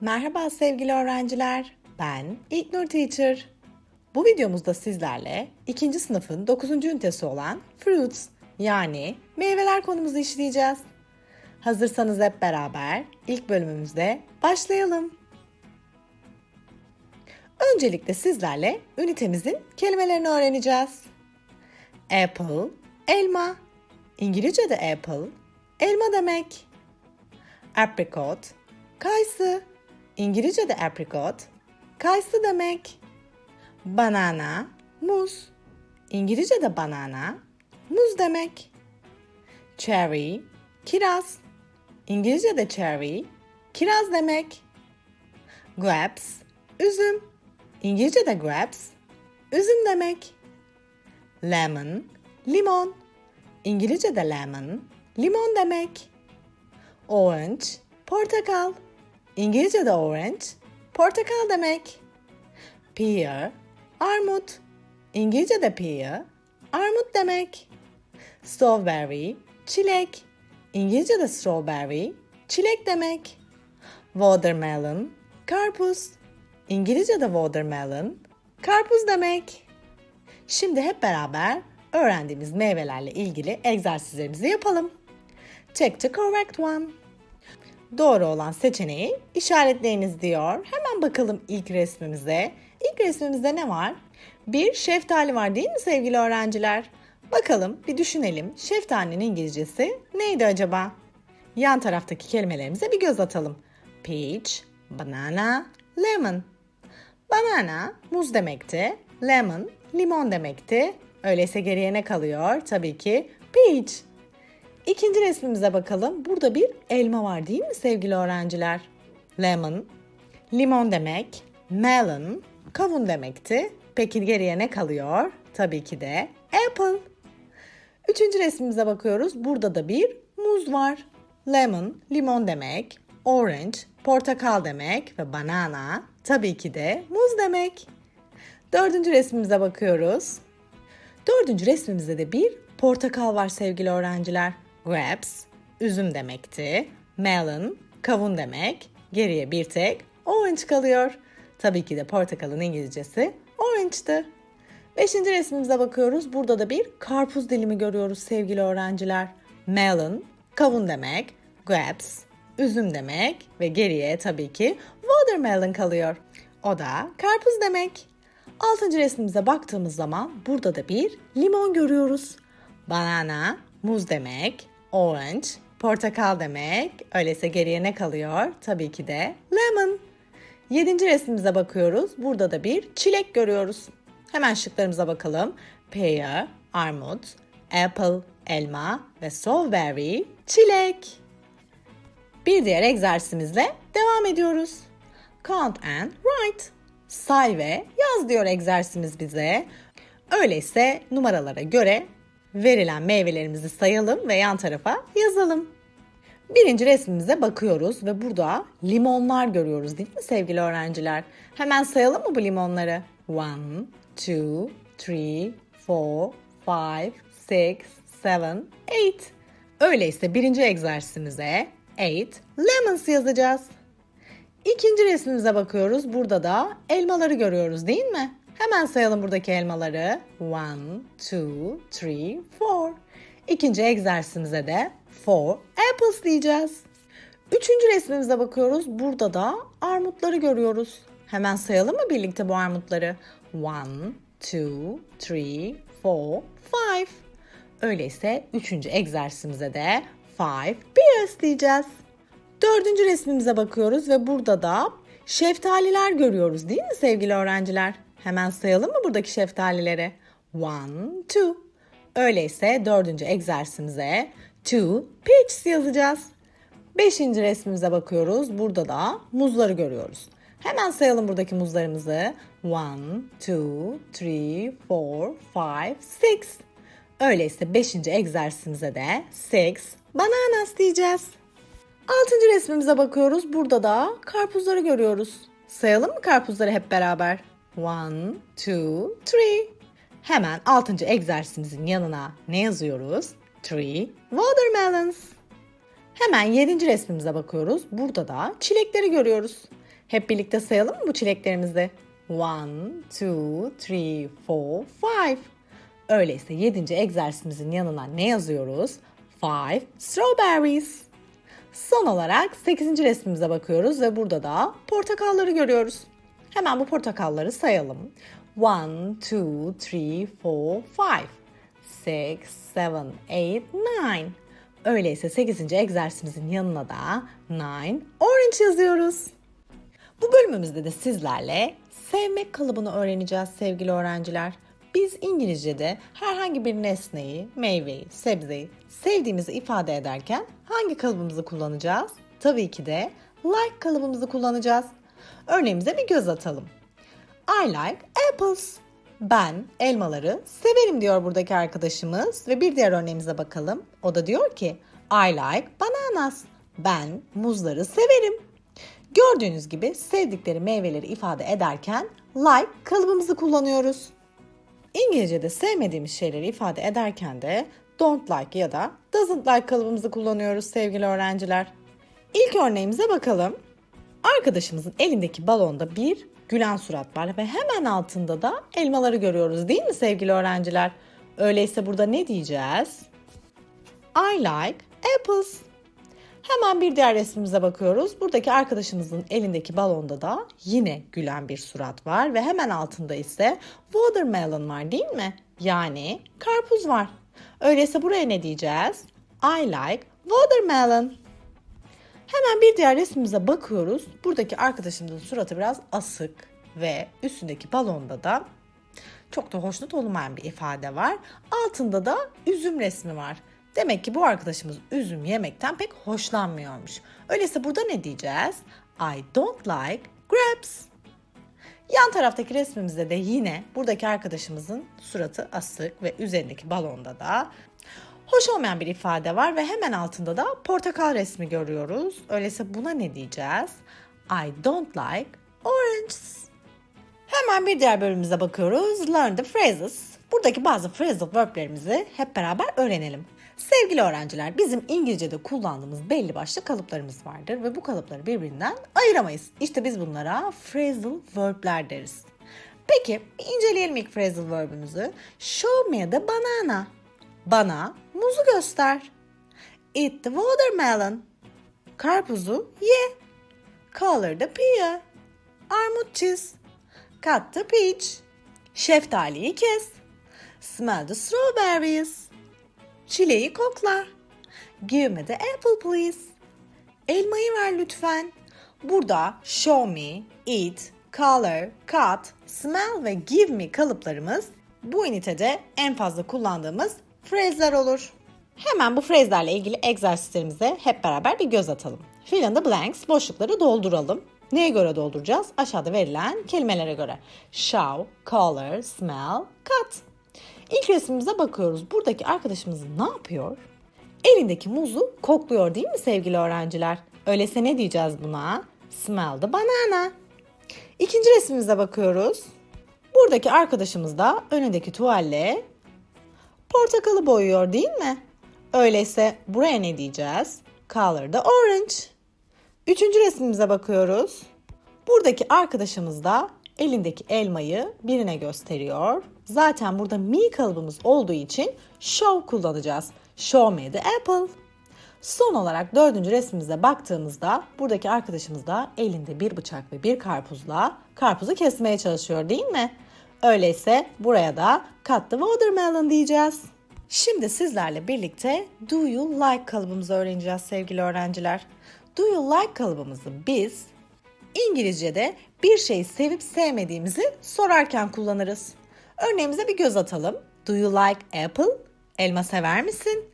Merhaba sevgili öğrenciler. Ben İlknur Teacher. Bu videomuzda sizlerle 2. sınıfın 9. ünitesi olan Fruits yani meyveler konumuzu işleyeceğiz. Hazırsanız hep beraber ilk bölümümüzde başlayalım. Öncelikle sizlerle ünitemizin kelimelerini öğreneceğiz. Apple, elma. İngilizce'de apple, elma demek. Apricot, kayısı. İngilizce'de apricot, kayısı demek. Banana, muz. İngilizce'de banana, muz demek. Cherry, kiraz. İngilizce'de cherry, kiraz demek. Grapes, üzüm. İngilizce'de grapes, üzüm demek. Lemon, limon. İngilizce'de lemon, limon demek. Orange, portakal. İngilizce'de orange, portakal demek. Pear, armut. İngilizce'de pear, armut demek. Strawberry, çilek. İngilizce'de strawberry, çilek demek. Watermelon, karpuz. İngilizce'de watermelon, karpuz demek. Şimdi hep beraber öğrendiğimiz meyvelerle ilgili egzersizlerimizi yapalım. Check the correct one. Doğru olan seçeneği işaretleyiniz diyor. Hemen bakalım ilk resmimize. İlk resmimizde ne var? Bir şeftali var değil mi sevgili öğrenciler? Bakalım bir düşünelim. Şeftalinin İngilizcesi neydi acaba? Yan taraftaki kelimelerimize bir göz atalım. Peach, banana, lemon. Banana muz demekti. Lemon limon demekti. Öyleyse geriye ne kalıyor? Tabii ki peach. İkinci resmimize bakalım. Burada bir elma var değil mi sevgili öğrenciler? Lemon, limon demek. Melon, kavun demekti. Peki geriye ne kalıyor? Tabii ki de apple. Üçüncü resmimize bakıyoruz. Burada da bir muz var. Lemon, limon demek. Orange, portakal demek. Ve banana, tabii ki de muz demek. Dördüncü resmimize bakıyoruz. Dördüncü resmimizde de bir portakal var sevgili öğrenciler. Grapes, üzüm demekti. Melon, kavun demek. Geriye bir tek orange kalıyor. Tabii ki de portakalın İngilizcesi orange'tı. Beşinci resmimize bakıyoruz. Burada da bir karpuz dilimi görüyoruz sevgili öğrenciler. Melon, kavun demek. Grapes, üzüm demek. Ve geriye tabii ki watermelon kalıyor. O da karpuz demek. Altıncı resmimize baktığımız zaman burada da bir limon görüyoruz. Banana, muz demek. Orange, portakal demek. Öyleyse geriye ne kalıyor? Tabii ki de lemon. Yedinci resmimize bakıyoruz. Burada da bir çilek görüyoruz. Hemen şıklarımıza bakalım. Pear, armut, apple, elma ve strawberry, çilek. Bir diğer egzersizimizle devam ediyoruz. Count and write. Say ve yaz diyor egzersizimiz bize. Öyleyse numaralara göre verilen meyvelerimizi sayalım ve yan tarafa yazalım. Birinci resmimize bakıyoruz ve burada limonlar görüyoruz değil mi sevgili öğrenciler? Hemen sayalım mı bu limonları? 1, 2, 3, 4, 5, 6, 7, 8. Öyleyse birinci egzersizimize 8 lemons yazacağız. İkinci resmimize bakıyoruz. Burada da elmaları görüyoruz değil mi? Hemen sayalım buradaki elmaları. 1, 2, 3, 4. İkinci egzersizimize de 4 apples diyeceğiz. Üçüncü resmimize bakıyoruz. Burada da armutları görüyoruz. Hemen sayalım mı birlikte bu armutları? 1, 2, 3, 4, 5. Öyleyse üçüncü egzersizimize de 5 pears diyeceğiz. Dördüncü resmimize bakıyoruz ve burada da şeftaliler görüyoruz değil mi sevgili öğrenciler? Hemen sayalım mı buradaki şeftalileri? 1, 2. Öyleyse dördüncü egzersizimize 2 peaches yazacağız. Beşinci resmimize bakıyoruz. Burada da muzları görüyoruz. Hemen sayalım buradaki muzlarımızı. 1, 2, 3, 4, 5, 6. Öyleyse beşinci egzersizimize de 6 bananas diyeceğiz. Altıncı resmimize bakıyoruz. Burada da karpuzları görüyoruz. Sayalım mı karpuzları hep beraber? 1, 2, 3. Hemen altıncı egzersizimizin yanına ne yazıyoruz? 3 watermelons. Hemen yedinci resmimize bakıyoruz. Burada da çilekleri görüyoruz. Hep birlikte sayalım mı bu çileklerimizi? One, two, three, four, five. Öyleyse yedinci egzersizimizin yanına ne yazıyoruz? Five strawberries. Son olarak 8. resmimize bakıyoruz ve burada da portakalları görüyoruz. Hemen bu portakalları sayalım. 1, 2, 3, 4, 5, 6, 7, 8, 9. Öyleyse 8. egzersizimizin yanına da 9 orange yazıyoruz. Bu bölümümüzde de sizlerle sevmek kalıbını öğreneceğiz sevgili öğrenciler. Biz İngilizce'de herhangi bir nesneyi, meyveyi, sebzeyi sevdiğimizi ifade ederken hangi kalıbımızı kullanacağız? Tabii ki de like kalıbımızı kullanacağız. Örneğimize bir göz atalım. I like apples. Ben elmaları severim diyor buradaki arkadaşımız ve bir diğer örneğimize bakalım. O da diyor ki I like bananas. Ben muzları severim. Gördüğünüz gibi sevdikleri meyveleri ifade ederken like kalıbımızı kullanıyoruz. İngilizce'de sevmediğimiz şeyleri ifade ederken de don't like ya da doesn't like kalıbımızı kullanıyoruz sevgili öğrenciler. İlk örneğimize bakalım. Arkadaşımızın elindeki balonda bir gülen surat var ve hemen altında da elmaları görüyoruz değil mi sevgili öğrenciler? Öyleyse burada ne diyeceğiz? I like apples. Hemen bir diğer resmimize bakıyoruz. Buradaki arkadaşımızın elindeki balonda da yine gülen bir surat var ve hemen altında ise watermelon var değil mi? Yani karpuz var. Öyleyse buraya ne diyeceğiz? I like watermelon. Hemen bir diğer resmimize bakıyoruz. Buradaki arkadaşımızın suratı biraz asık ve üstündeki balonda da çok da hoşnut olmayan bir ifade var. Altında da üzüm resmi var. Demek ki bu arkadaşımız üzüm yemekten pek hoşlanmıyormuş. Öyleyse burada ne diyeceğiz? I don't like grapes. Yan taraftaki resmimizde de yine buradaki arkadaşımızın suratı asık ve üzerindeki balonda da hoş olmayan bir ifade var ve hemen altında da portakal resmi görüyoruz. Öyleyse buna ne diyeceğiz? I don't like oranges. Hemen bir diğer bölümümüze bakıyoruz. Learn the phrases. Buradaki bazı phrasal verb'lerimizi hep beraber öğrenelim. Sevgili öğrenciler, bizim İngilizce'de kullandığımız belli başlı kalıplarımız vardır ve bu kalıpları birbirinden ayıramayız. İşte biz bunlara phrasal verb'ler deriz. Peki, inceleyelim ilk phrasal verb'ümüzü. Show me the banana. Bana muzu göster. Eat the watermelon. Karpuzu ye. Color the pear. Armut çiz. Cut the peach. Şeftaliyi kes. Smell the strawberries. Çileği kokla. Give me the apple please. Elmayı ver lütfen. Burada show me, eat, color, cut, smell ve give me kalıplarımız bu ünitede en fazla kullandığımız phrase'ler olur. Hemen bu phrase'lerle ilgili egzersizlerimize hep beraber bir göz atalım. Fill in the blanks, boşlukları dolduralım. Neye göre dolduracağız? Aşağıda verilen kelimelere göre. Show, color, smell, cut. İlk resmimize bakıyoruz. Buradaki arkadaşımız ne yapıyor? Elindeki muzu kokluyor değil mi sevgili öğrenciler? Öyleyse ne diyeceğiz buna? Smell the banana. İkinci resmimize bakıyoruz. Buradaki arkadaşımız da önündeki tuvalle portakalı boyuyor değil mi? Öyleyse buraya ne diyeceğiz? Color the orange. Üçüncü resmimize bakıyoruz. Buradaki arkadaşımız da elindeki elmayı birine gösteriyor. Zaten burada me kalıbımız olduğu için show kullanacağız. Show me the apple. Son olarak dördüncü resmimize baktığımızda buradaki arkadaşımız da elinde bir bıçak ve bir karpuzla karpuzu kesmeye çalışıyor değil mi? Öyleyse buraya da cut the watermelon diyeceğiz. Şimdi sizlerle birlikte do you like kalıbımızı öğreneceğiz sevgili öğrenciler. Do you like kalıbımızı biz İngilizce'de bir şeyi sevip sevmediğimizi sorarken kullanırız. Örneğimize bir göz atalım. Do you like apple? Elma sever misin?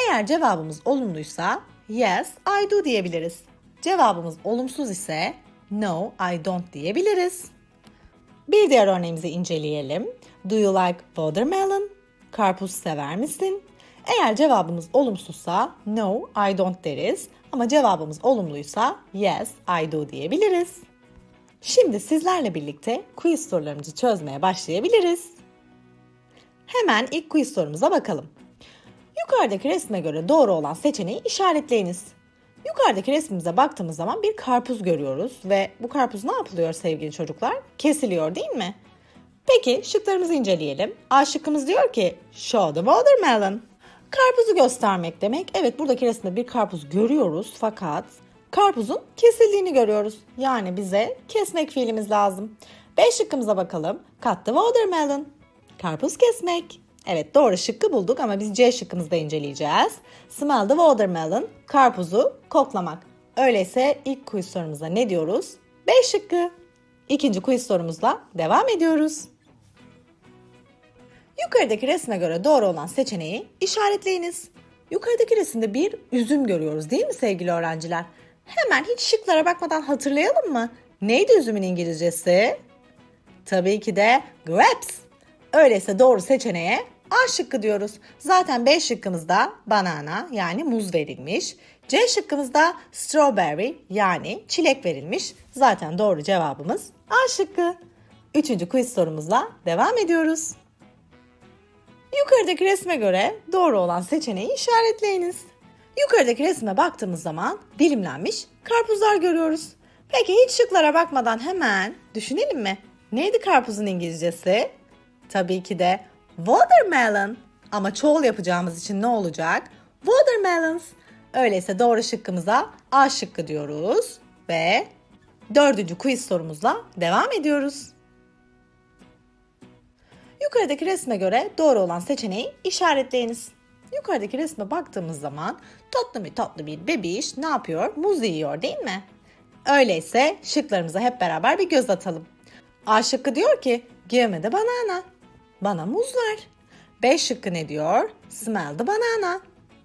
Eğer cevabımız olumluysa yes I do diyebiliriz. Cevabımız olumsuz ise no I don't diyebiliriz. Bir diğer örneğimizi inceleyelim. Do you like watermelon? Karpuz sever misin? Eğer cevabımız olumsuzsa no I don't deriz ama cevabımız olumluysa yes I do diyebiliriz. Şimdi sizlerle birlikte quiz sorularımızı çözmeye başlayabiliriz. Hemen ilk quiz sorumuza bakalım. Yukarıdaki resme göre doğru olan seçeneği işaretleyiniz. Yukarıdaki resmimize baktığımız zaman bir karpuz görüyoruz ve bu karpuz ne yapılıyor sevgili çocuklar? Kesiliyor değil mi? Peki şıklarımızı inceleyelim. A şıkkımız diyor ki show the watermelon. Karpuzu göstermek demek. Evet buradaki resimde bir karpuz görüyoruz fakat karpuzun kesildiğini görüyoruz. Yani bize kesmek fiilimiz lazım. B şıkkımıza bakalım. Cut the watermelon. Karpuz kesmek. Evet doğru şıkkı bulduk ama biz C şıkkımızda inceleyeceğiz. Smell the watermelon. Karpuzu koklamak. Öyleyse ilk quiz sorumuza ne diyoruz? B şıkkı. İkinci quiz sorumuzla devam ediyoruz. Yukarıdaki resme göre doğru olan seçeneği işaretleyiniz. Yukarıdaki resimde bir üzüm görüyoruz değil mi sevgili öğrenciler? Hemen hiç şıklara bakmadan hatırlayalım mı? Neydi üzümün İngilizcesi? Tabii ki de grapes. Öyleyse doğru seçeneğe A şıkkı diyoruz. Zaten B şıkkımızda banana yani muz verilmiş. C şıkkımızda strawberry yani çilek verilmiş. Zaten doğru cevabımız A şıkkı. Üçüncü quiz sorumuzla devam ediyoruz. Yukarıdaki resme göre doğru olan seçeneği işaretleyiniz. Yukarıdaki resme baktığımız zaman dilimlenmiş karpuzlar görüyoruz. Peki hiç şıklara bakmadan hemen düşünelim mi? Neydi karpuzun İngilizcesi? Tabii ki de watermelon. Ama çoğul yapacağımız için ne olacak? Watermelons. Öyleyse doğru şıkkımıza A şıkkı diyoruz ve dördüncü quiz sorumuzla devam ediyoruz. Yukarıdaki resme göre doğru olan seçeneği işaretleyiniz. Yukarıdaki resme baktığımız zaman tatlı bir tatlı bir bebiş ne yapıyor? Muz yiyor değil mi? Öyleyse şıklarımıza hep beraber bir göz atalım. A şıkkı diyor ki give banana. Bana muz ver. B şıkkı ne diyor? Smell the banana.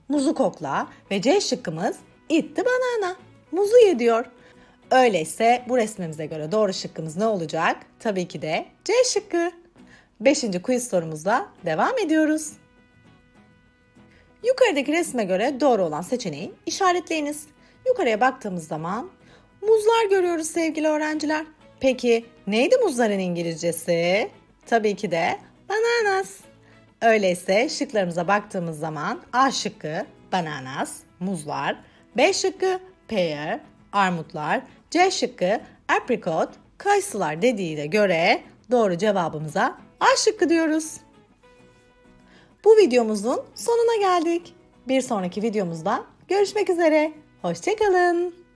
Muzu kokla ve C şıkkımız eat the banana. Muzu ye diyor. Öyleyse bu resmimize göre doğru şıkkımız ne olacak? Tabii ki de C şıkkı. Beşinci quiz sorumuzla devam ediyoruz. Yukarıdaki resme göre doğru olan seçeneği işaretleyiniz. Yukarıya baktığımız zaman muzlar görüyoruz sevgili öğrenciler. Peki neydi muzların İngilizcesi? Tabii ki de bananas. Öyleyse şıklarımıza baktığımız zaman A şıkkı bananas, muzlar, B şıkkı pear, armutlar, C şıkkı apricot, kayısılar dediği de göre doğru cevabımıza A şıkkı diyoruz. Bu videomuzun sonuna geldik. Bir sonraki videomuzda görüşmek üzere. Hoşçakalın.